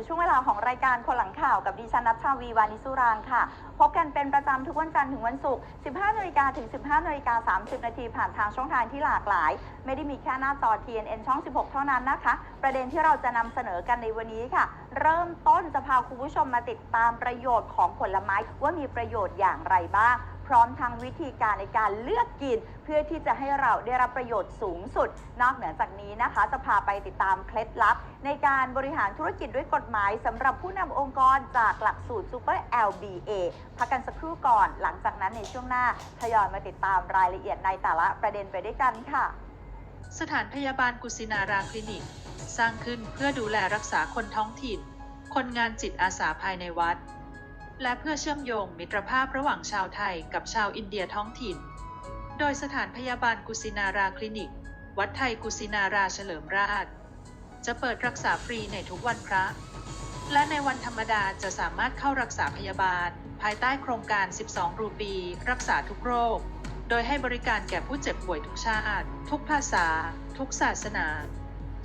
สู่ช่วงเวลาของรายการคนหลังข่าวกับดิฉันนัชชาวีวานิสุรางค่ะ พบกันเป็นประจำทุกวันจันทร์ถึงวันศุกร์ 15นาฬิกาถึง 15นาฬิกา30 นาทีผ่านทางช่องทางที่หลากหลาย ไม่ได้มีแค่หน้าจอ TNN ช่อง 16 เท่านั้นนะคะ ประเด็นที่เราจะนำเสนอกันในวันนี้ค่ะ เริ่มต้นจะพาคุณผู้ชมมาติดตามประโยชน์ของผลไม้ว่ามีประโยชน์อย่างไรบ้าง พร้อมทั้งวิธีการในการเลือกกิน เพื่อที่จะให้เราได้รับประโยชน์สูงสุด นอกเหนือจากนี้นะคะ จะพาไปติดตามเคล็ดลับ ในการบริหารธุรกิจด้วยกฎหมายสำหรับผู้นำองค์กรจากหลักสูตร Super LBA พักกันสักครู่ก่อน หลังจากนั้นในช่วงหน้าทยอยมาติดตามรายละเอียดในแต่ละประเด็นไปด้วยกันค่ะ สถานพยาบาลกุสินาราคลินิก สร้างขึ้นเพื่อดูแลรักษาคนท้องถิ่น คนงานจิตอาสาภายในวัด และเพื่อเชื่อมโยงมิตรภาพระหว่างชาวไทยกับชาวอินเดียท้องถิ่น โดยสถานพยาบาลกุสินาราคลินิก วัดไทยกุสินาราเฉลิมราช จะเปิดรักษาฟรีในทุกวันพระ และในวันธรรมดาจะสามารถเข้ารักษาพยาบาล ภายใต้โครงการ 12 รูปี รักษาทุกโรค โดยให้บริการแก่ผู้เจ็บป่วยทุกชาติ ทุกภาษา ทุกศาสนา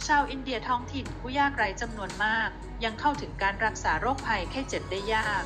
ชาวอินเดียท้องถิ่นผู้ยากไร้จำนวนมาก ยังเข้าถึงการรักษาโรคภัยไข้เจ็บได้ยาก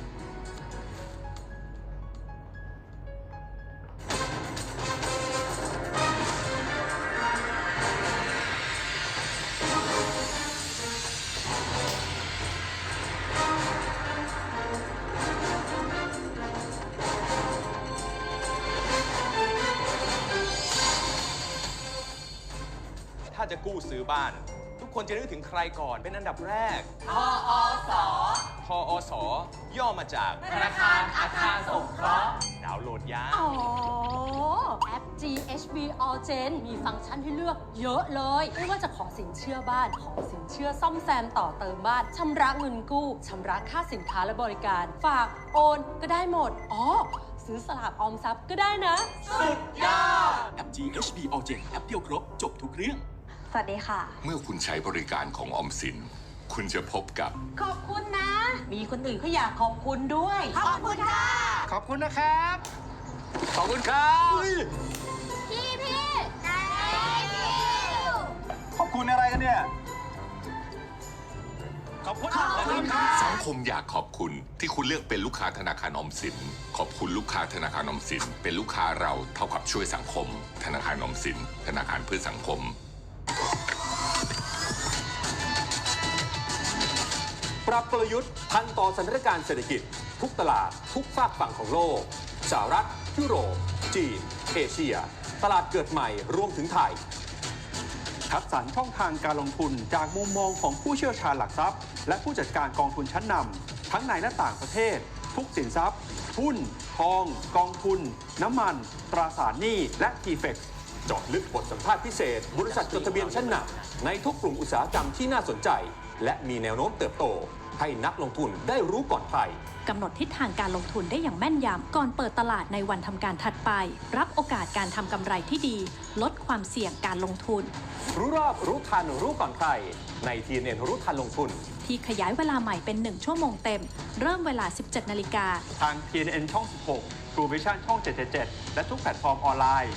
คนจะนึกถึงใครก่อนเป็นอันดับแรก ทออสทออสย่อมาจากธนาคารอาคารสงเคราะห์ดาวน์โหลดยาอ๋อ แอป GHB All Gen มีฟังก์ชันให้เลือกเยอะเลย ไม่ว่าจะขอสินเชื่อบ้าน ขอสินเชื่อซ่อมแซมต่อเติมบ้าน ชำระเงินกู้ ชำระค่าสินค้าและบริการ ฝากโอนก็ได้หมด อ๋อ ซื้อสลากออมทรัพย์ก็ได้นะแอป GHB All Gen แอปเดียวครบ จบทุกเรื่อง สวัสดีค่ะ เมื่อคุณใช้บริการของออมสิน คุณจะพบกับ ขอบคุณนะ มีคนอื่นเขาอยากขอบคุณด้วย ขอบคุณค่ะ ขอบคุณนะครับ ขอบคุณครับพี่พี่ใจพี่ขอบคุณอะไรกันเนี่ย ขอบคุณขอบคุณครับสังคมอยากขอบคุณที่คุณเลือกเป็นลูกค้าธนาคารออมสิน ขอบคุณลูกค้าธนาคารออมสิน เป็นลูกค้าเราเท่ากับช่วยสังคม ธนาคารออมสิน ธนาคารเพื่อสังคม ปรับกลยุทธ์ทันต่อสถานการณ์เศรษฐกิจ ทุกตลาด ทุกฝากฝั่งของโลกสหรัฐ ยุโรป จีน เอเชีย ตลาดเกิดใหม่รวมถึงไทยคัดสรรช่องทางการลงทุนจากมุมมองของผู้เชี่ยวชาญหลักทรัพย์ และผู้จัดการกองทุนชั้นนำทั้งในและต่างประเทศ ทุกสินทรัพย์ หุ้น ทอง กองทุน น้ำมัน ตราสารหนี้ และ t f e x เจาะลึกบทสัมภาษณ์พิเศษ บริษัทจดทะเบียนชั้นนำในทุกกลุ่มอุตสาหกรรมที่น่าสนใจและมีแนวโน้มเติบโต ให้นักลงทุนได้รู้ก่อนใครกำหนดทิศทางการลงทุนได้อย่างแม่นยำก่อนเปิดตลาดในวันทำการถัดไป รับโอกาสการทำกำไรที่ดี ลดความเสี่ยงการลงทุน รู้รอบรู้ทันรู้ก่อนใคร ในทีเน็นรู้ทันลงทุน ที่ขยายเวลาใหม่เป็น 1 ชั่วโมงเต็ม เริ่มเวลา 17 นาฬิกาทาง TNN ช่อง 16 True Vision ช่อง 777 และทุกแพลตฟอร์มออนไลน์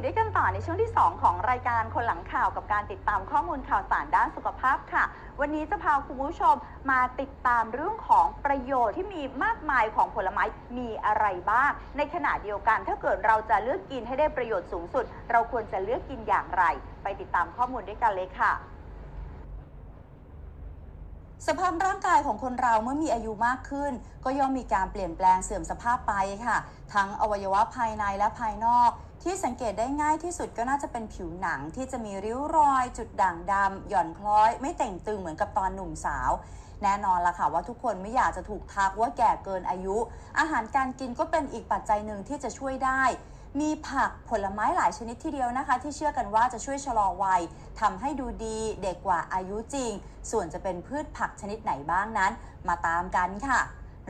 อยู่ด้วยกันต่อต่อในช่วงที่ 2 ของรายการคนหลังข่าวกับการติดตามข้อมูลข่าวสารด้านสุขภาพค่ะ วันนี้จะพาคุณผู้ชมมาติดตามเรื่องของประโยชน์ที่มีมากมายของผลไม้มีอะไรบ้าง ในขณะเดียวกันถ้าเกิดเราจะเลือกกินให้ได้ประโยชน์สูงสุด เราควรจะเลือกกินอย่างไร ไปติดตามข้อมูลด้วยกันเลยค่ะสภาพร่างกายของคนเราเมื่อมีอายุมากขึ้น ก็ย่อมมีการเปลี่ยนแปลงเสื่อมสภาพไปค่ะ ทั้งอวัยวะภายในและภายนอก ที่สังเกตได้ง่ายที่สุดก็น่าจะเป็นผิวหนังที่จะมีริ้วรอย จุดด่างดำหย่อนคล้อย ไม่แต่งตึงเหมือนกับตอนหนุ่มสาว แน่นอนละค่ะว่าทุกคนไม่อยากจะถูกทักว่าแก่เกินอายุ อาหารการกินก็เป็นอีกปัจจัยหนึ่งที่จะช่วยได้ มีผักผลไม้หลายชนิดทีเดียวนะคะ ที่เชื่อกันว่าจะช่วยชะลอวัยทำให้ดูดีเด็กกว่าอายุจริง ส่วนจะเป็นพืชผักชนิดไหนบ้างนั้น มาตามกันค่ะ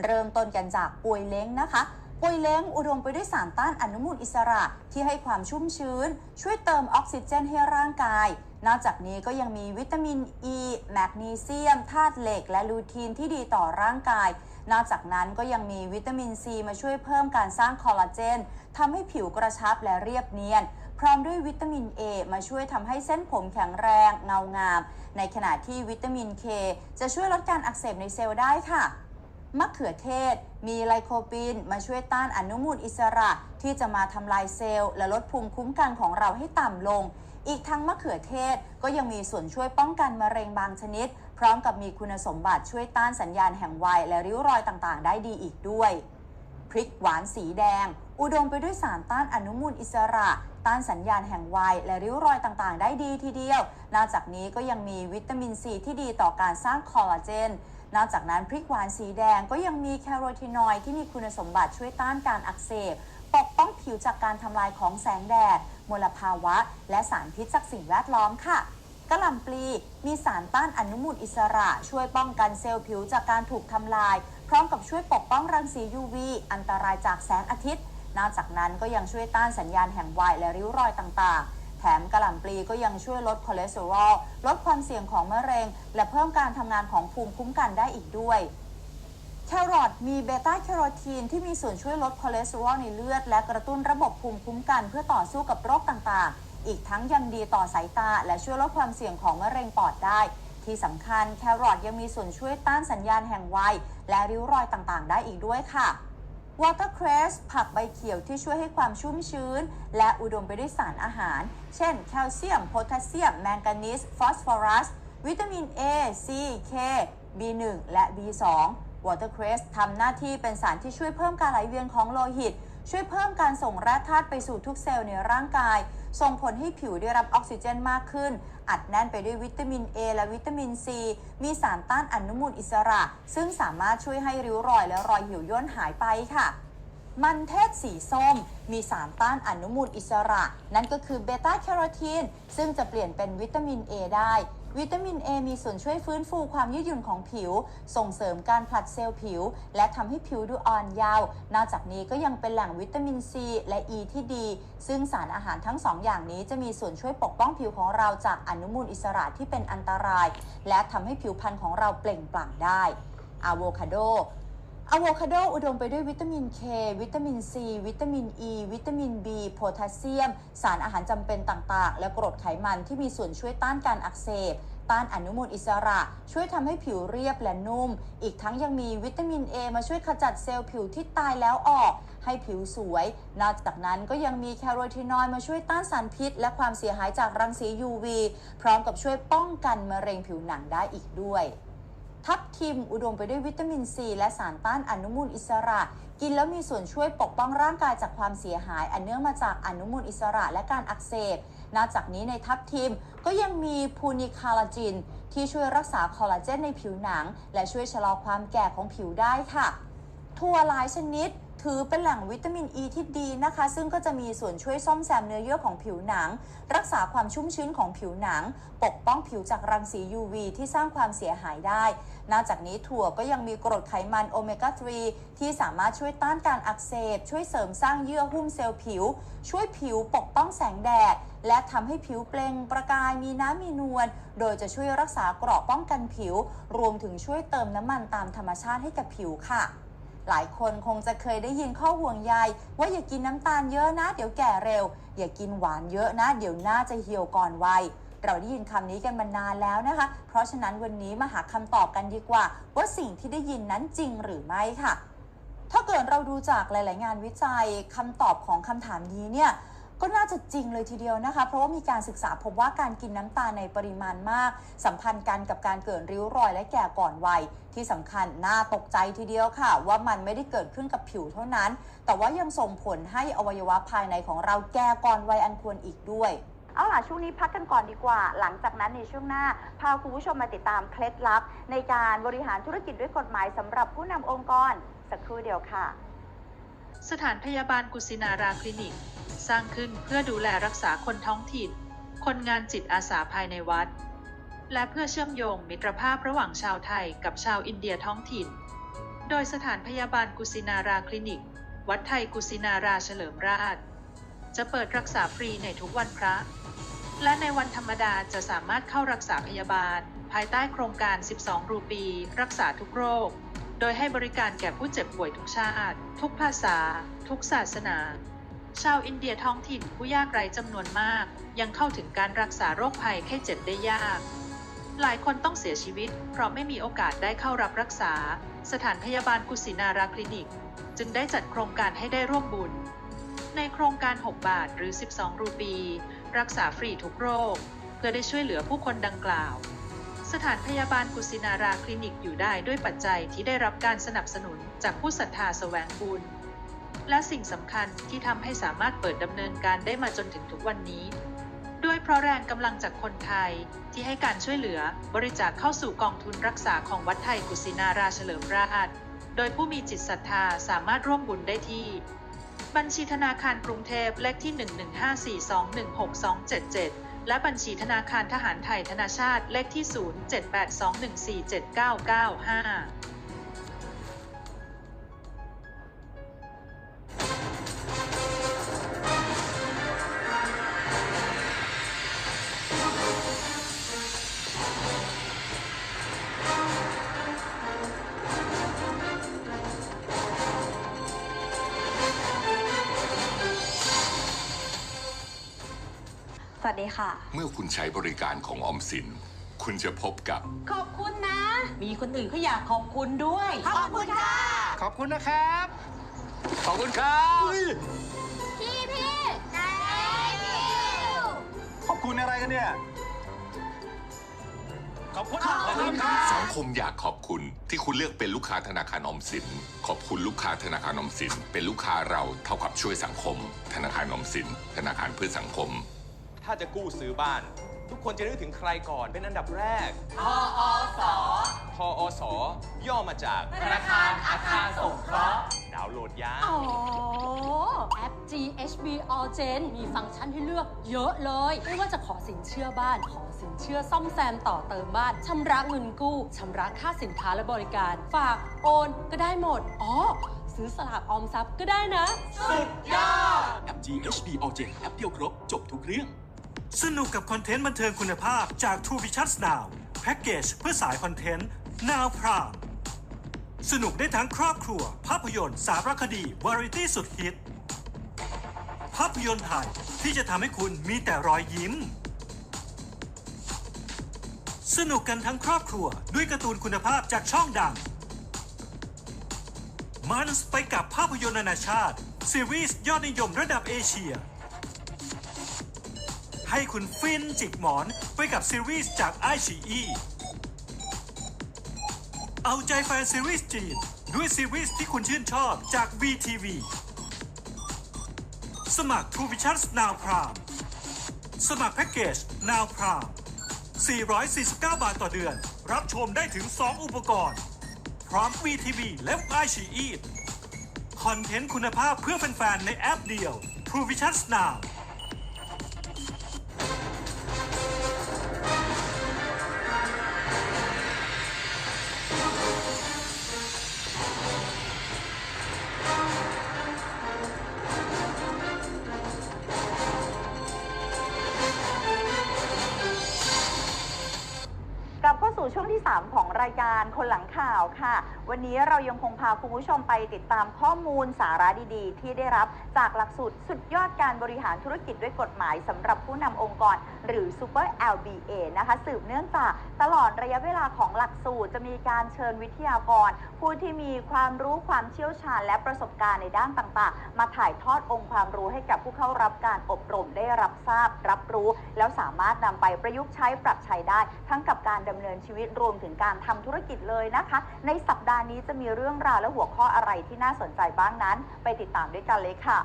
เริ่มต้นกันจากปวยเล้งนะคะ ป่วยเล้งอุดมไปด้วยสารต้านอนุมูลอิสระที่ให้ความชุ่มชื้น ช่วยเติมออกซิเจนให้ร่างกาย นอกจากนี้ก็ยังมีวิตามินอ e, ีแมกนีเซียมธาตุเหล็ก และลูทีนที่ดีต่อร่างกาย นอกจากนั้นก็ยังมีวิตามินซีมาช่วยเพิ่มการสร้างคอลลาเจนทำให้ผิวกระชับและเรียบเนียนพร้อมด้วยวิตามิน A มาช่วยทำให้เส้นผมแข็งแรงเงางาม ในขณะที่วิตามิน K จะช่วยลดการอักเสบในเซลล์ได้ค่ะ มะเขือเทศ มีไลโคปินมาช่วยต้านอนุมูลอิสระที่จะมาทำลายเซลล์ และลดภูมิคุ้มกันของเราให้ต่ำลง อีกทั้งมะเขือเทศก็ยังมีส่วนช่วยป้องกันมะเร็งบางชนิด พร้อมกับมีคุณสมบัติช่วยต้านสัญญาณแห่งวัยและริ้วรอยต่างๆ ได้ดีอีกด้วยพริกหวานสีแดง อุดมไปด้วยสารต้านอนุมูลอิสระ ต้านสัญญาณแห่งวัยและริ้วรอยต่างๆ ได้ดีทีเดียวนอกจากนี้ก็ยังมีวิตามินซีที่ดีต่อการสร้างคอลลาเจน นอกจากนั้นพริกหวานสีแดงก็ยังมีแคโรทีนอยด์ที่มีคุณสมบัติช่วยต้านการอักเสบ ปกป้องผิวจากการทำลายของแสงแดด มลภาวะ และสารพิษจากสิ่งแวดล้อมค่ะกะหล่ำปลีมีสารต้านอนุมูลอิสระ ช่วยป้องกันเซลล์ผิวจากการถูกทำลาย พร้อมกับช่วยปกป้องรังสี UV อันตรายจากแสงอาทิตย์ นอกจากนั้นก็ยังช่วยต้านสัญญาณแห่งวัยและริ้วรอยต่างๆ แถมกระหล่ำปลีก็ยังช่วยลดคอเลสเตอรอล ลดความเสี่ยงของมะเร็ง และเพิ่มการทำงานของภูมิคุ้มกันได้อีกด้วยแครอทมีเบต้าแคโรทีนที่มีส่วนช่วยลดคอเลสเตอรอลในเลือด และกระตุ้นระบบภูมิคุ้มกันเพื่อต่อสู้กับโรคต่างๆ อีกทั้งยังดีต่อสายตา และช่วยลดความเสี่ยงของมะเร็งปอดได้ ที่สำคัญแครอทยังมีส่วนช่วยต้านสัญญาณแห่งวัย และริ้วรอยต่างๆ ได้อีกด้วยค่ะ วอเตอร์เครสผักใบเขียวที่ช่วยให้ความชุ่มชื้น และอุดมไปด้วยสารอาหาร เช่น แคลเซียม โพแทสเซียม แมงกานีส ฟอสฟอรัส วิตามิน A C K B1 และ B2 วอเตอร์เครสทำหน้าที่เป็นสารที่ช่วยเพิ่มการไหลเวียนของโลหิต ช่วยเพิ่มการส่งแร่ธาตุไปสู่ทุกเซลล์ในร่างกาย ส่งผลให้ผิวได้รับออกซิเจนมากขึ้น อัดแน่นไปด้วยวิตามิน A และวิตามิน C มีสารต้านอนุมูลอิสระ ซึ่งสามารถช่วยให้ริ้วรอยและรอยหิวย่นหายไปค่ะมันเทศสีส้ม มีสารต้านอนุมูลอิสระ นั่นก็คือเบต้าแคโรทีนซึ่งจะเปลี่ยนเป็นวิตามิน A ได้ วิตามิน A มีส่วนช่วยฟื้นฟูความยืดหยุ่นของผิว ส่งเสริมการผลัดเซลล์ผิว และทำให้ผิวดูอ่อนเยาว์นอกจากนี้ก็ยังเป็นแหล่งวิตามิน C และ E ที่ดี ซึ่งสารอาหารทั้งสองอย่างนี้จะมีส่วนช่วยปกป้องผิวของเราจากอนุมูลอิสระที่เป็นอันตราย และทำให้ผิวพรรณของเราเปล่งปลั่งได้อะโวคาโด อะโวคาโดอุดมไปด้วยวิตามิน K วิตามิน C วิตามิน E วิตามิน B โพแทสเซียม สารอาหารจำเป็นต่างๆ และกรดไขมันที่มีส่วนช่วยต้านการอักเสบ ต้านอนุมูลอิสระ ช่วยทำให้ผิวเรียบและนุ่ม อีกทั้งยังมีวิตามิน A มาช่วยขจัดเซลล์ผิวที่ตายแล้วออก ให้ผิวสวย นอกจากนั้นก็ยังมีแคโรทีนอยด์มาช่วยต้านสารพิษ และความเสียหายจากรังสี UV พร้อมกับช่วยป้องกันมะเร็งผิวหนังได้อีกด้วย ทับทิมอุดมไปด้วยวิตามินซีและสารต้านอนุมูลอิสระ กินแล้วมีส่วนช่วยปกป้องร่างกายจากความเสียหาย อันเนื่องมาจากอนุมูลอิสระและการอักเสบ นอกจากนี้ในทับทิมก็ยังมีพูนิคาลาจิน ที่ช่วยรักษาคอลลาเจนในผิวหนัง และช่วยชะลอความแก่ของผิวได้ค่ะ ทั่วหลายชนิด ถือเป็นแหล่งวิตามินอ e ีที่ดีนะคะ ซึ่งก็จะมีส่วนช่วยซ่อมแซมเนื้อเยื่อของผิวหนัง รักษาความชุ่มชื้นของผิวหนัง ปกป้องผิวจากรังสี UV ที่สร้างความเสียหายได้ นอกจากนี้ถั่วก็ยังมีกรดไขมันโอเมก้า 3 ที่สามารถช่วยต้านการอักเสบ ช่วยเสริมสร้างเยื่อหุ้มเซลล์ผิว ช่วยผิวปกป้องแสงแดด และทำให้ผิวเปล่งประกายมีน้ำมีนวล โดยจะช่วยรักษาเกราะป้องกันผิว รวมถึงช่วยเติมน้ำมันตามธรรมชาติให้กับผิวค่ะ หลายคนคงจะเคยได้ยินข้อห่วงใยว่าอย่ากินน้ำตาลเยอะนะ เดี๋ยวแก่เร็ว อย่ากินหวานเยอะนะ เดี๋ยวหน้าจะเหี่ยวก่อนวัยเราได้ยินคำนี้กันมานานแล้วนะคะ เพราะฉะนั้นวันนี้มาหาคำตอบกันดีกว่า ว่าสิ่งที่ได้ยินนั้นจริงหรือไม่ค่ะ ถ้าเกิดเราดูจากหลาย ๆ งานวิจัยคำตอบของคำถามนี้เนี่ย ก็น่าจะจริงเลยทีเดียวนะคะ เพราะว่ามีการศึกษาพบว่าการกินน้ำตาลในปริมาณมาก สัมพันธ์กันกับการเกิดริ้วรอยและแก่ก่อนวัย ที่สำคัญน่าตกใจทีเดียวค่ะ ว่ามันไม่ได้เกิดขึ้นกับผิวเท่านั้น แต่ว่ายังส่งผลให้อวัยวะภายในของเราแก่ก่อนวัยอันควรอีกด้วยเอาล่ะช่วงนี้พักกันก่อนดีกว่า หลังจากนั้นในช่วงหน้า พาคุณผู้ชมมาติดตามเคล็ดลับ ในการบริหารธุรกิจด้วยกฎหมายสำหรับผู้นำองค์กร สักครู่เดียวค่ะ สถานพยาบาลกุสินาราคลินิก สร้างขึ้นเพื่อดูแลรักษาคนท้องถิ่น คนงานจิตอาสาภายในวัด และเพื่อเชื่อมโยงมิตรภาพระหว่างชาวไทยกับชาวอินเดียท้องถิ่น โดยสถานพยาบาลกุสินาราคลินิก วัดไทยกุสินาราเฉลิมราช จะเปิดรักษาฟรีในทุกวันพระ และในวันธรรมดาจะสามารถเข้ารักษาพยาบาล ภายใต้โครงการ 12 รูปี รักษาทุกโรค โดยให้บริการแก่ผู้เจ็บป่วยทุกชาติ ทุกภาษา ทุกศาสนา ชาวอินเดียท้องถิ่นผู้ยากไร้จำนวนมาก ยังเข้าถึงการรักษาโรคภัยไข้เจ็บได้ยาก หลายคนต้องเสียชีวิต เพราะไม่มีโอกาสได้เข้ารับรักษา สถานพยาบาลกุสินาราคลินิก จึงได้จัดโครงการให้ได้ร่วมบุญ ในโครงการ 6 บาทหรือ 12 รูปี รักษาฟรีทุกโรค เพื่อได้ช่วยเหลือผู้คนดังกล่าว สถานพยาบาลกุสินาราคลินิกอยู่ได้ด้วยปัจจัยที่ได้รับการสนับสนุนจากผู้ศรัทธาแสวงบุญ และสิ่งสำคัญที่ทำให้สามารถเปิดดำเนินการได้มาจนถึงทุกวันนี้ ด้วยเพราะแรงกำลังจากคนไทยที่ให้การช่วยเหลือบริจาคเข้าสู่กองทุนรักษาของวัดไทยกุสินาราเฉลิมราชโดยผู้มีจิตศรัทธาสามารถร่วมบุญได้ที่ บัญชีธนาคารกรุงเทพเลขที่ 11542162277 และบัญชีธนาคารทหารไทยธนาชาติเลขที่ 0782147995 วัสดีค่ะ เมื่อคุณใช้บริการของออมสิน คุณจะพบกับ ขอบคุณนะ มีคนอื่นเขาอยากขอบคุณด้วย ขอบคุณค่ะ ขอบคุณนะครับ ขอบคุณครับพี่พี่ใจพี่ขอบคุณอะไรกันเนี่ย ขอบคุณครับขอบคุณครับ สังคมอยากขอบคุณที่คุณเลือกเป็นลูกค้าธนาคารออมสิน ขอบคุณลูกค้าธนาคารออมสิน เป็นลูกค้าเราเท่ากับช่วยสังคม ธนาคารออมสิน ธนาคารเพื่อสังคม ถ้าจะกู้ซื้อบ้าน ทุกคนจะนึกถึงใครก่อนเป็นอันดับแรกพออสอทอสย่อมาจากธนาคารอาคารสงเคราะห์ ดาวน์โหลดยาอ๋อ แอป GHB All Gen มีฟังก์ชันให้เลือกเยอะเลย ไม่ว่าจะขอสินเชื่อบ้าน ขอสินเชื่อซ่อมแซมต่อเติมบ้าน ชำระเงินกู้ ชำระค่าสินค้าและบริการ ฝาก โอน ก็ได้หมด อ๋อ ซื้อสลากออมทรัพย์ก็ได้นะ สุดยอด แอป GHB All Gen แอปเดียวครบ จบทุกเรื่อง สนุกกับคอนเทนต์บันเทิงคุณภาพจาก True Vision Now แพ็กเกจเพื่อสายคอนเทนต์ Now p r i m สนุกได้ทั้งครอบครัว ภาพยนตร์ สารคดี วาไรตี้สุดฮิต ภาพยนตร์ไทยที่จะทำให้คุณมีแต่รอยยิ้ม สนุกกันทั้งครอบครัวด้วยการ์ตูนคุณภาพจากช่องดัง มันส์ไปกับภาพยนตร์นานาชาติ ซีรีส์ยอดนิยมระดับเอเชีย ให้คุณฟินจิกหมอนไปกับซีรีส์จากไอชีอีเอาใจแฟนซีรีส์จีนด้วยซีรีส์ที่คุณชื่นชอบจาก VTV สมัคร True Vision Now Prime สมัครแพ็กเกจ Now Prime 449 บาทต่อเดือน รับชมได้ถึง 2 อุปกรณ์ พร้อม VTV และไอชีอีคอนเทนต์คุณภาพเพื่อแฟนๆในแอปเดียว True Vision Now กลับ เข้าสู่ช่วงที่ 3 ของรายการคนหลังข่าวค่ะ วันนี้เรายังคงพาคุณผู้ชมไปติดตามข้อมูลสาระดีๆ ที่ได้รับจากหลักสูตรสุดยอดการบริหารธุรกิจด้วยกฎหมายสำหรับผู้นำองค์กร หรือ Super LBA นะคะสืบเนื่องจากตลอดระยะเวลาของหลักสูตรจะมีการเชิญวิทยากร ผู้ที่มีความรู้ความเชี่ยวชาญ และประสบการณ์ในด้านต่างๆ มาถ่ายทอดองค์ความรู้ให้กับผู้เข้ารับการอบรมได้รับทราบ รับรู้ แล้วสามารถนำไปประยุกต์ใช้ปรับใช้ได้ ทั้งกับการดำเนินชีวิตรวมถึงการทำธุรกิจเลยนะคะ ในสัปดาห์นี้จะมีเรื่องราวและหัวข้ออะไรที่น่าสนใจบ้างนั้น ไปติดตามด้วยกันเลยค่ะ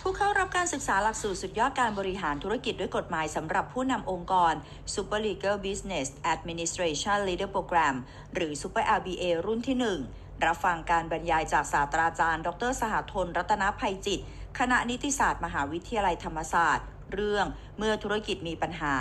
ผู้เข้ารับการศึกษาหลักสูตรสุดยอดการบริหารธุรกิจด้วยกฎหมายสำหรับผู้นำองค์กร Super Legal Business Administration Leader Program หรือ Super LBA รุ่นที่ 1 รับฟังการบรรยายจากศาสตราจารย์ ดร สหทน รัตนภัยจิต คณะนิติศาสตร์ มหาวิทยาลัยธรรมศาสตร์ เรื่องเมื่อธุรกิจมีปัญหา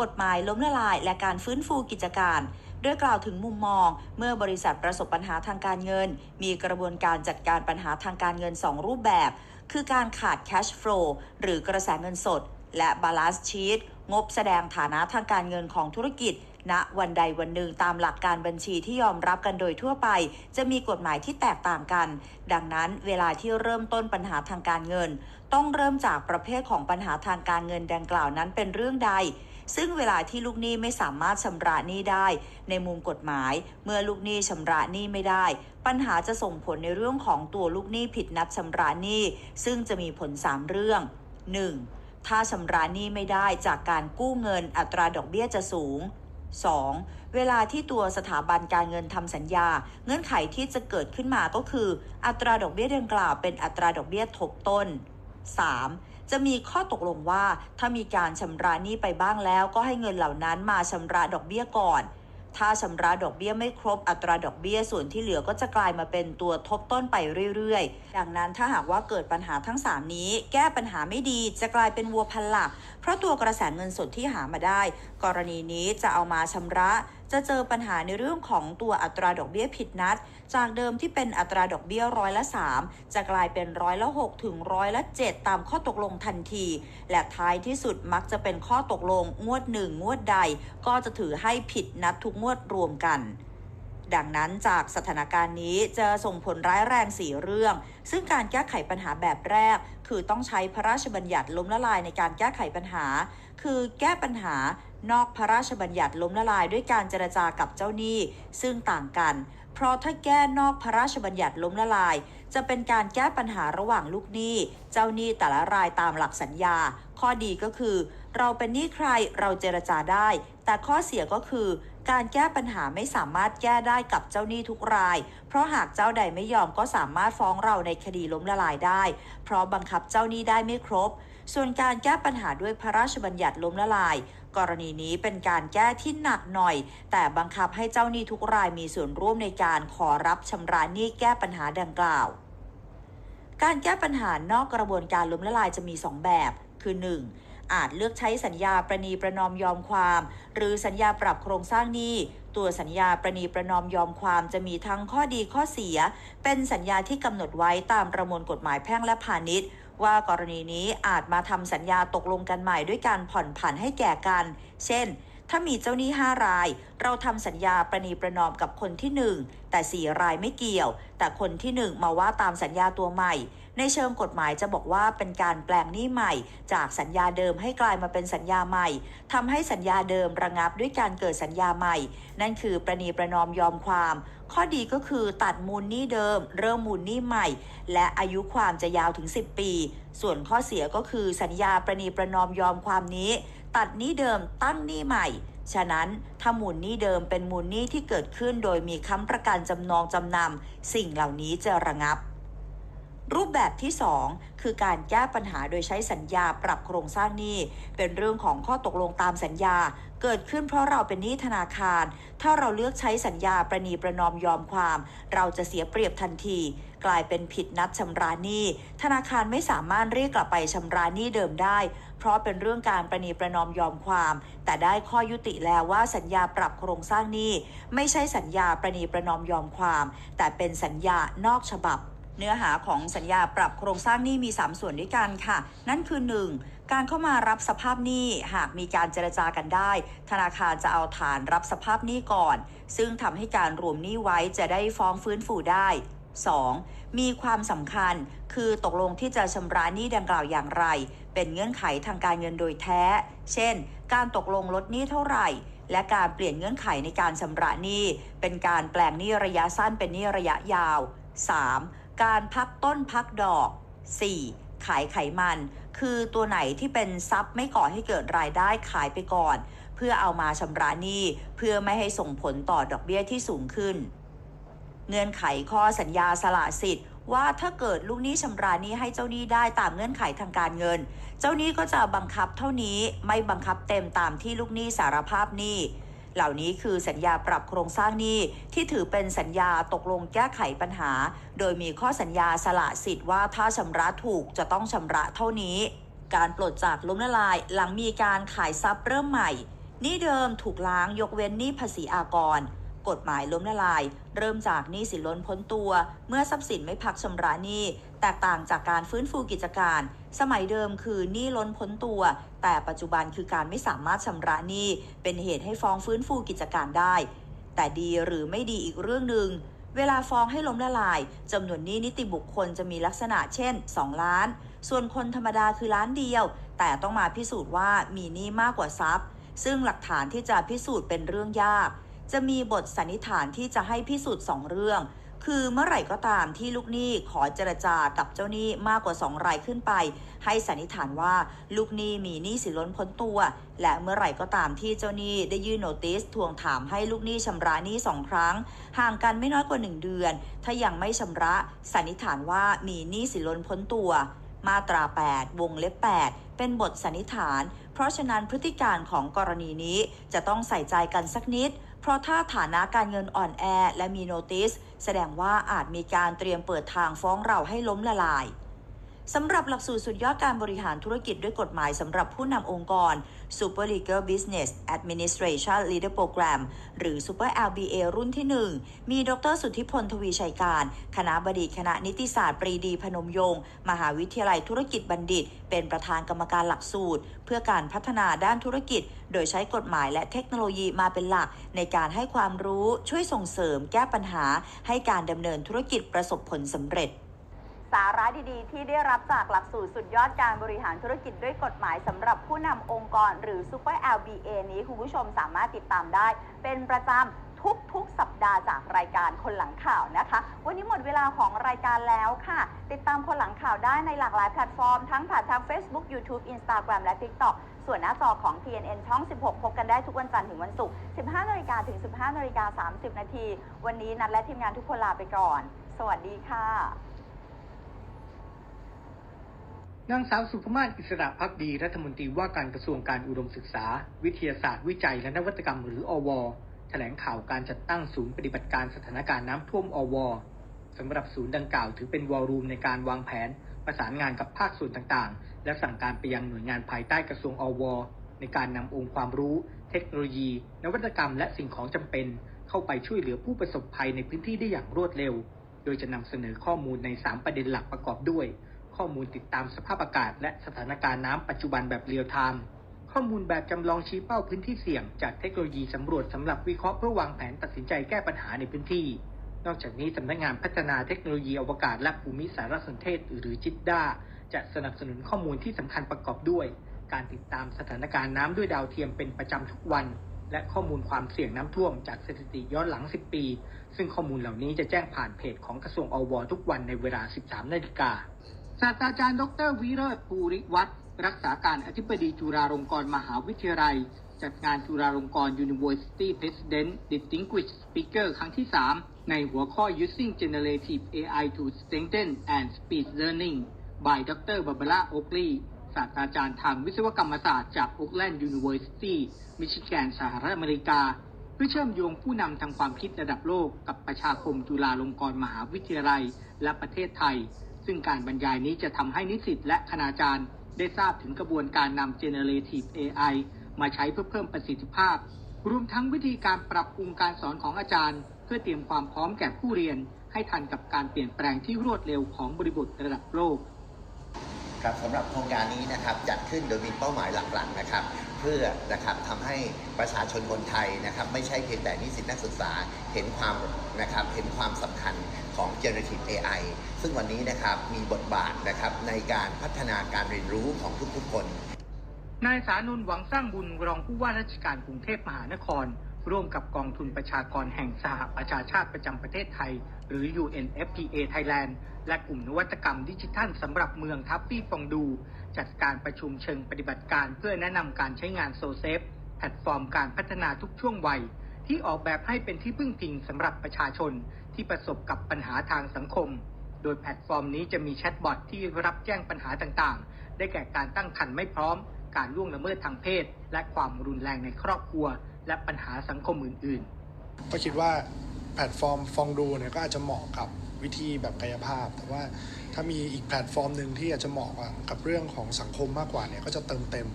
กฎหมายล้มละลายและการฟื้นฟูกิจการโดยกล่าวถึงมุมมอง เมื่อบริษัทประสบปัญหาทางการเงิน มีกระบวนการจัดการปัญหาทางการเงิน 2 รูปแบบ คือการขาด cash flow หรือกระแสเงินสด และ balance sheet งบแสดงฐานะทางการเงินของธุรกิจณวันใดวันหนึ่งตามหลักการบัญชีที่ยอมรับกันโดยทั่วไป จะมีกฎหมายที่แตกต่างกัน ดังนั้นเวลาที่เริ่มต้นปัญหาทางการเงิน ต้องเริ่มจากประเภทของปัญหาทางการเงินดังกล่าวนั้นเป็นเรื่องใด ซึ่งเวลาที่ลูกหนี้ไม่สามารถชำระหนี้ได้ ในมุมกฎหมาย เมื่อลูกหนี้ชำระหนี้ไม่ได้ ปัญหาจะส่งผลในเรื่องของตัวลูกหนี้ผิดนัดชำระหนี้ ซึ่งจะมีผล 3 เรื่อง 1. ถ้าชำระหนี้ไม่ได้จากการกู้เงินอัตราดอกเบี้ยจะสูง 2. เวลาที่ตัวสถาบันการเงินทำสัญญา เงื่อนไขที่จะเกิดขึ้นมาก็คือ อัตราดอกเบี้ยดังกล่าวเป็นอัตราดอกเบี้ยทบต้น 3. จะมีข้อตกลงว่า ถ้ามีการชำระหนี้ไปบ้างแล้ว ก็ให้เงินเหล่านั้นมาชำระดอกเบี้ยก่อน ถ้าชำระดอกเบี้ยไม่ครบอัตราดอกเบี้ยส่วนที่เหลือก็จะกลายมาเป็นตัวทบต้นไปเรื่อยๆ ดังนั้นถ้าหากว่าเกิดปัญหาทั้ง 3 นี้ แก้ปัญหาไม่ดีจะกลายเป็นวัวพันหลัก เพราะตัวกระแสเงินสดที่หามาได้ กรณีนี้จะเอามาชำระ จะเจอปัญหาในเรื่องของตัวอัตราดอกเบี้ยผิดนัด จากเดิมที่เป็นอัตราดอกเบี้ยร้อยละ 3 จะกลายเป็นร้อยละ6ถึงร้อยละ 7 ตามข้อตกลงทันที และท้ายที่สุดมักจะเป็นข้อตกลงงวดหนึ่งงวดใด ก็จะถือให้ผิดนัดทุกงวดรวมกันดังนั้นจากสถานการณ์นี้จะส่งผลร้ายแรงสี่เรื่อง ซึ่งการแก้ไขปัญหาแบบแรก คือต้องใช้พระราชบัญญัติล้มละลายในการแก้ไขปัญหา คือแก้ปัญหา นอกพระราชบัญญัติล้มละลายด้วยการเจรจากับเจ้าหนี้ ซึ่งต่างกัน เพราะถ้าแก้นอกพระราชบัญญัติล้มละลาย จะเป็นการแก้ปัญหาระหว่างลูกหนี้ เจ้าหนี้แต่ละรายตามหลักสัญญา ข้อดีก็คือ เราเป็นหนี้ใครเราเจรจาได้ แต่ข้อเสียก็คือ การแก้ปัญหาไม่สามารถแก้ได้กับเจ้าหนี้ทุกราย เพราะหากเจ้าใดไม่ยอมก็สามารถฟ้องเราในคดีล้มละลายได้ เพราะบังคับเจ้าหนี้ได้ไม่ครบ ส่วนการแก้ปัญหาด้วยพระราชบัญญัติล้มละลาย กรณีนี้เป็นการแก้ที่หนักหน่อย แต่บังคับให้เจ้าหนี้ทุกรายมีส่วนร่วมในการขอรับชำระหนี้แก้ปัญหาดังกล่าว การแก้ปัญหานอกกระบวนการล้มละลายจะมี 2 แบบ คือ 1. อาจเลือกใช้สัญญาประนีประนอมยอมความ หรือสัญญาปรับโครงสร้างหนี้ตัวสัญญาประนีประนอมยอมความจะมีทั้งข้อดีข้อเสีย เป็นสัญญาที่กำหนดไว้ตามประมวลกฎหมายแพ่งและพาณิชย์ ว่ากรณีนี้อาจมาทำสัญญาตกลงกันใหม่ด้วยการผ่อนผันให้แก่กัน เช่น ถ้ามีเจ้าหนี้ 5 ราย เราทำสัญญาประนีประนอมกับคนที่ 1 แต่ 4 รายไม่เกี่ยว แต่คนที่ 1 มาว่าตามสัญญาตัวใหม่ ในเชิงกฎหมายจะบอกว่าเป็นการแปลงหนี้ใหม่ จากสัญญาเดิมให้กลายมาเป็นสัญญาใหม่ทำให้สัญญาเดิมระงับด้วยการเกิดสัญญาใหม่ นั่นคือประนีประนอมยอมความ ข้อดีก็คือตัดมูลหนี้เดิม เริ่มมูลหนี้ใหม่ และอายุความจะยาวถึง 10 ปี ส่วนข้อเสียก็คือสัญญาประนีประนอมยอมความนี้ ตัดหนี้เดิมตั้งหนี้ใหม่ ฉะนั้นถ้ามูลหนี้เดิมเป็นมูลหนี้ที่เกิดขึ้น โดยมีค้ำประกันจำนองจำนำสิ่งเหล่านี้จะระงับ รูปแบบที่ 2 คือการแก้ปัญหาโดยใช้สัญญาปรับโครงสร้างหนี้ เป็นเรื่องของข้อตกลงตามสัญญา เกิดขึ้นเพราะเราเป็นหนี้ธนาคาร ถ้าเราเลือกใช้สัญญาประนีประนอมยอมความ เราจะเสียเปรียบทันที กลายเป็นผิดนัดชำระหนี้ ธนาคารไม่สามารถเรียกกลับไปชำระหนี้เดิมได้ เพราะเป็นเรื่องการประนีประนอมยอมความ แต่ได้ข้อยุติแล้วว่าสัญญาปรับโครงสร้างหนี้ ไม่ใช่สัญญาประนีประนอมยอมความ แต่เป็นสัญญานอกฉบับ เนื้อหาของสัญญาปรับโครงสร้างหนี้มี 3 ส่วนด้วยกันค่ะ นั่นคือ 1. การเข้ามารับสภาพหนี้หากมีการเจรจากันได้ ธนาคารจะเอาฐานรับสภาพหนี้ก่อน ซึ่งทำให้การรวมหนี้ไว้จะได้ฟ้องฟื้นฟูได้ 2. มีความสำคัญคือตกลงที่จะชำระหนี้ดังกล่าวอย่างไร เป็นเงื่อนไขทางการเงินโดยแท้ เช่น การตกลงลดหนี้เท่าไหร่ และการเปลี่ยนเงื่อนไขในการชำระหนี้ เป็นการแปลงหนี้ระยะสั้นเป็นหนี้ระยะยาว 3. การพักต้นพักดอก 4. ขายไขมัน คือตัวไหนที่เป็นทรัพย์ไม่ก่อให้เกิดรายได้ขายไปก่อน เพื่อเอามาชำระหนี้เพื่อไม่ให้ส่งผลต่อดอกเบี้ยที่สูงขึ้น เงื่อนไขข้อสัญญาสละสิทธิ์ว่าถ้าเกิดลูกหนี้ชำระหนี้ให้เจ้าหนี้ได้ตามเงื่อนไขทางการเงิน เจ้าหนี้ก็จะบังคับเท่านี้ไม่บังคับเต็มตามที่ลูกหนี้สารภาพหนี้ เหล่านี้คือสัญญาปรับโครงสร้างหนี้ที่ถือเป็นสัญญาตกลงแก้ไขปัญหา โดยมีข้อสัญญาสละสิทธิ์ว่าถ้าชำระถูกจะต้องชำระเท่านี้ การปลดจากล้มละลายหลังมีการขายทรัพย์เริ่มใหม่หนี้เดิมถูกล้างยกเว้นหนี้ภาษีอากร กฎหมายล้มละลาย เริ่มจากหนี้สินล้นพ้นตัว เมื่อทรัพย์สินไม่พักชำระหนี้ แตกต่างจากการฟื้นฟูกิจการ สมัยเดิมคือหนี้ล้นพ้นตัว แต่ปัจจุบันคือการไม่สามารถชำระหนี้ เป็นเหตุให้ฟ้องฟื้นฟูกิจการได้ แต่ดีหรือไม่ดีอีกเรื่องหนึ่งเวลาฟ้องให้ล้มละลายจำนวนหนี้นิติบุคคลจะมีลักษณะเช่น 2 ล้าน ส่วนคนธรรมดาคือล้านเดียว แต่ต้องมาพิสูจน์ว่ามีหนี้มากกว่าทรัพย์ ซึ่งหลักฐานที่จะพิสูจน์เป็นเรื่องยาก จะมีบทสันนิษฐานที่จะให้พิสูจน์สองเรื่อง คือเมื่อไหร่ก็ตามที่ลูกหนี้ขอเจรจากับเจ้าหนี้มากกว่า 2 รายขึ้นไป ให้สันนิษฐานว่าลูกหนี้มีหนี้สินล้นพ้นตัว และเมื่อไหร่ก็ตามที่เจ้าหนี้ได้ยื่นโนติสทวงถามให้ลูกหนี้ชำระหนี้สองครั้ง ห่างกันไม่น้อยกว่า 1 เดือน ถ้ายังไม่ชำระสันนิษฐานว่ามีหนี้สินล้นพ้นตัว มาตรา 8 วงเล็บ 8เป็นบทสันนิษฐาน เพราะฉะนั้นพฤติการของกรณีนี้จะต้องใส่ใจกันสักนิด เพราะถ้าฐานะการเงินอ่อนแอและมีโนติส แสดงว่าอาจมีการเตรียมเปิดทางฟ้องเราให้ล้มละลาย สำหรับหลักสูตรสุดยอดการบริหารธุรกิจด้วยกฎหมายสำหรับผู้นำองค์กร Super Legal Business Administration Leader Program หรือ Super LBA รุ่นที่ 1 มีดรสุทธิพลทวีชัยการ คณะบดีคณะนิติศาสตร์ปรีดีพนมยงค์มหาวิทยาลัยธุรกิจบัณฑิต เป็นประธานกรรมการหลักสูตร เพื่อการพัฒนาด้านธุรกิจ โดยใช้กฎหมายและเทคโนโลยีมาเป็นหลัก ในการให้ความรู้ช่วยส่งเสริมแก้ปัญหา ให้การดำเนินธุรกิจประสบผลสำเร็จ สาระดีๆ ที่ได้รับจากหลักสูตรสุดยอดการบริหารธุรกิจด้วยกฎหมายสำหรับผู้นำองค์กรหรือ Super LBA นี้คุณผู้ชมสามารถติดตามได้ เป็นประจำทุกๆ สัปดาห์จากรายการคนหลังข่าวนะคะ วันนี้หมดเวลาของรายการแล้วค่ะ ติดตามคนหลังข่าวได้ในหลากหลายแพลตฟอร์ม ทั้งผ่านทาง Facebook YouTube Instagram และ TikTok ส่วนหน้าจอของ TNN ช่อง 16 พบกันได้ทุกวันจันทร์ถึงวันศุกร์ 15นาฬิกาถึง 15นาฬิกา30 นาที วันนี้นัดและทีมงานทุกคนลาไปก่อน สวัสดีค่ะ นางสาวสุภมาศอิสระพักดีรัฐมนตรีว่าการกระทรวงการอุดมศึกษา วิทยาศาสตร์วิจัยและนวัตกรรมหรืออวแถลงข่าวการจัดตั้งศูนย์ปฏิบัติการสถานการณ์น้ำท่วมอวสำหรับศูนย์ดังกล่าวถือเป็นวอลลุ่มในการวางแผน ประสานงานกับภาคส่วนต่างๆ และสั่งการไปยังหน่วยงานภายใต้กระทรวงอวในการนำองค์ความรู้ เทคโนโลยี นวัตกรรมและสิ่งของจำเป็น เข้าไปช่วยเหลือผู้ประสบภัยในพื้นที่ได้อย่างรวดเร็ว โดยจะนำเสนอข้อมูลใน 3 ประเด็นหลักประกอบด้วย ข้อมูลติดตามสภาพอากาศ และสถานการณ์น้ำปัจจุบันแบบเรียลไทม์ข้อมูลแบบจำลองชี้เป้าพื้นที่เสี่ยง จากเทคโนโลยีสำรวจสำหรับวิเคราะห์เพื่อวางแผนตัดสินใจแก้ปัญหาในพื้นที่ นอกจากนี้สำนักงานพัฒนาเทคโนโลยีอวกาศและภูมิสารสนเทศ หรือจิตด้าจะสนับสนุนข้อมูลที่สำคัญประกอบด้วย การติดตามสถานการณ์น้ำด้วยดาวเทียมเป็นประจำทุกวัน และข้อมูลความเสี่ยงน้ำท่วมจากสถิติย้อนหลัง 10 ปี ซึ่งข้อมูลเหล่านี้จะแจ้งผ่านเพจของกระทรวงอวทุกวันในเวลา 13 นาฬิกา ศาสตราจารย์ดรวิเรศภูริวัฒน์รักษาการอธิบดีจุฬาลงกรณ์มหาวิทยาลัย จัดงานจุฬาลงกรณ์ University President Distinguished Speaker ครั้งที่ 3 ในหัวข้อ Using Generative AI to Strengthen and Speed Learning by Dr. Barbara Oakley ศาสตราจารย์ทางวิศวกรรมศาสตร์จาก Oakland University มิชิแกนสหรัฐอเมริกา เพื่อเชื่อมโยงผู้นำทางความคิดระดับโลกกับประชาคมจุฬาลงกรณ์มหาวิทยาลัย และประเทศไทย ซึ่งการบรรยายนี้จะทำให้นิสิตและคณาจารย์ ได้ทราบถึงกระบวนการนำ Generative AI มาใช้เพื่อเพิ่มประสิทธิภาพ รวมทั้งวิธีการปรับปรุงการสอนของอาจารย์ เพื่อเตรียมความพร้อมแก่ผู้เรียน ให้ทันกับการเปลี่ยนแปลงที่รวดเร็วของบริบทระดับโลกครับสำหรับโครงการนี้นะครับจัดขึ้นโดยมีเป้าหมายหลักๆนะครับ เพื่อนะครับทำให้ประชาชนคนไทยนะครับไม่ใช่เพียงแต่นิสิตนักศึกษาเห็นความนะครับเห็นความสำคัญของ generative AI ซึ่งวันนี้นะครับมีบทบาทนะครับในการพัฒนาการเรียนรู้ของทุกๆคน นายสานุนหวังสร้างบุญรองผู้ว่าราชการกรุงเทพมหานคร ร่วมกับกองทุนประชากรแห่งสหประชาชาติประจำประเทศไทย หรือ UNFPA Thailand และกลุ่มนวัตกรรมดิจิทัลสำหรับเมืองทัฟฟี่ฟองดู จัดการประชุมเชิงปฏิบัติการเพื่อแนะนำการใช้งานโซเซฟแพลตฟอร์มการพัฒนาทุกช่วงวัย ที่ออกแบบให้เป็นที่พึ่งพิงสำหรับประชาชนที่ประสบกับปัญหาทางสังคม โดยแพลตฟอร์มนี้จะมีแชทบอทที่รับแจ้งปัญหาต่างๆ ได้แก่การตั้งครรภ์ไม่พร้อม การล่วงละเมิดทางเพศ และความรุนแรงในครอบครัว และปัญหาสังคมอื่น ๆ ก็คิดว่าแพลตฟอร์มฟองดูเนี่ยก็อาจจะเหมาะกับ วิธีแบบกายภาพ แต่ว่าถ้ามีอีกแพลตฟอร์มหนึ่งที่อาจจะเหมาะกับเรื่องของสังคมมากกว่าเนี่ยก็จะเติมเต็ม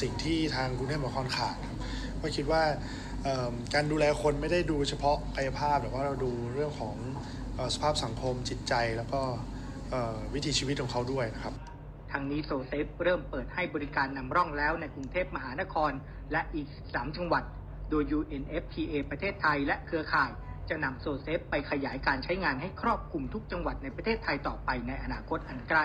สิ่งที่ทางกรุงเทพมหานครขาดครับก็คิดว่าการดูแลคนไม่ได้ดูเฉพาะกายภาพแต่ว่าเราดูเรื่องของสภาพสังคมจิตใจแล้วก็วิถีชีวิตของเขาด้วยนะครับทางนี้โซเซฟเริ่มเปิดให้บริการนำร่องแล้วในกรุงเทพมหานคร และอีก 3 จังหวัด โดย UNFPA ประเทศไทยและเครือข่าย จะนำโซเซฟไปขยายการใช้งานให้ครอบคลุมทุกจังหวัดในประเทศไทยต่อไปในอนาคตอันใกล้